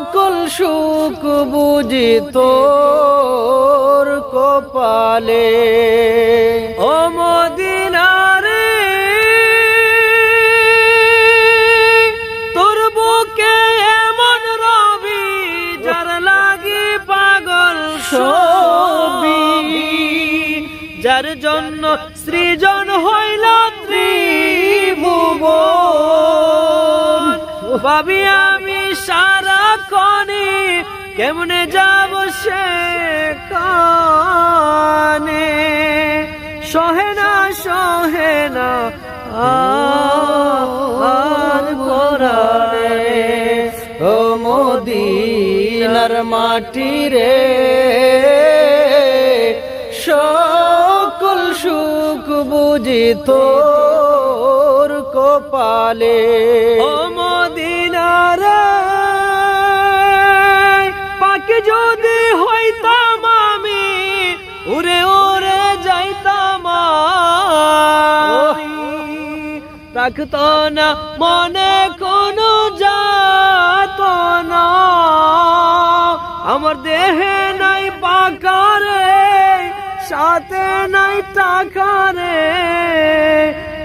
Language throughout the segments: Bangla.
সকল সুখ বুঝি তোর কপালে। ও মদিনারে তোর বুকে এমন রবি, যার লাগি পাগল সবি। যার জন্য সৃজন হইল ত্রিভুবন। ভাবি আমি সারা কেমনে যাব সে কানে? সহে না সহে না, আর কোরআনে? ও মদিনার মাটি রে সকল সুখ বুঝি তোর কপালে। ও রাখত না, মনে কোনো যাত না। আমার দেহে নাই পাকারে সাথে নাই টাকা রে।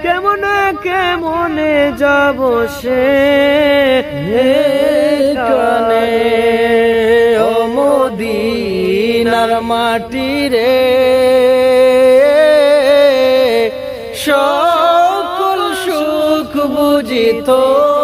কেমনে কেমনে যাব সে কানে? ও মদিনার মাটি রে সকল সুখ বুঝি তোর